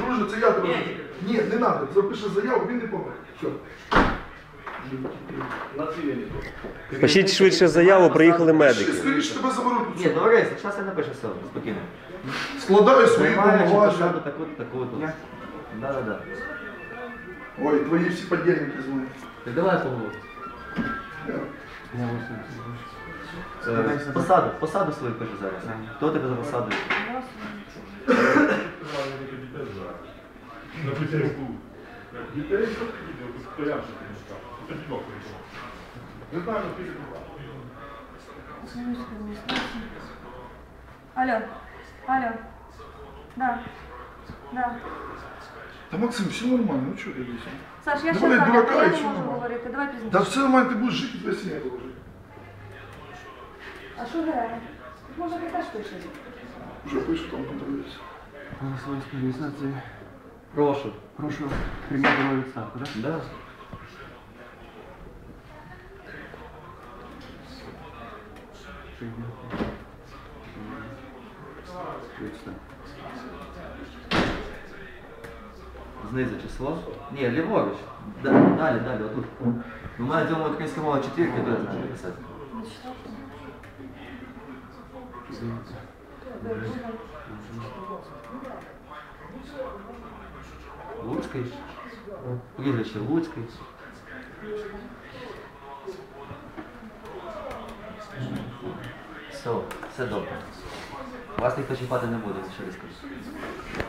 Друже, це я тебе. Ні, не треба. Запиши заяву, він не помер. Все. Пишіть швидше заяву, приїхали медики. Скоріше тебе заберуть. Ні, добре, зараз я напишу все, спокійно. Складаю свої повноваження. Таку-то, таку Да, да, да. Ой, твої всі подельники дзвонять. Так давай поговоримо. Е, посаду, посаду свою пишу зараз. Хто тебе за посаду? На Петербург. Я еще видел, постоянно что Это не сказал. Не знаю, но перебывал. Алло, алло. Да, да. Да, Максим, все нормально, ну что ты здесь? Саш, я сейчас там, дурака, я не могу говорить, ты давай Да все нормально, ты будешь жить, у тебя семья А что реально? Тут можно какая штучка. Уже пишут, там контролируется. Голосовая организация. Прошу. Прошу примерного лицавку, да? Да. Отлично. Знизу число. Ні, ліворуч. Да, далі, далі, отут. У ну, мене діло українська мова четвірки, то я знаю писати. Ну, Thank you. Луцький, е, віруючий Луцький. Все, все добре. Вас ніхто чіпати не буде, що ви скажете.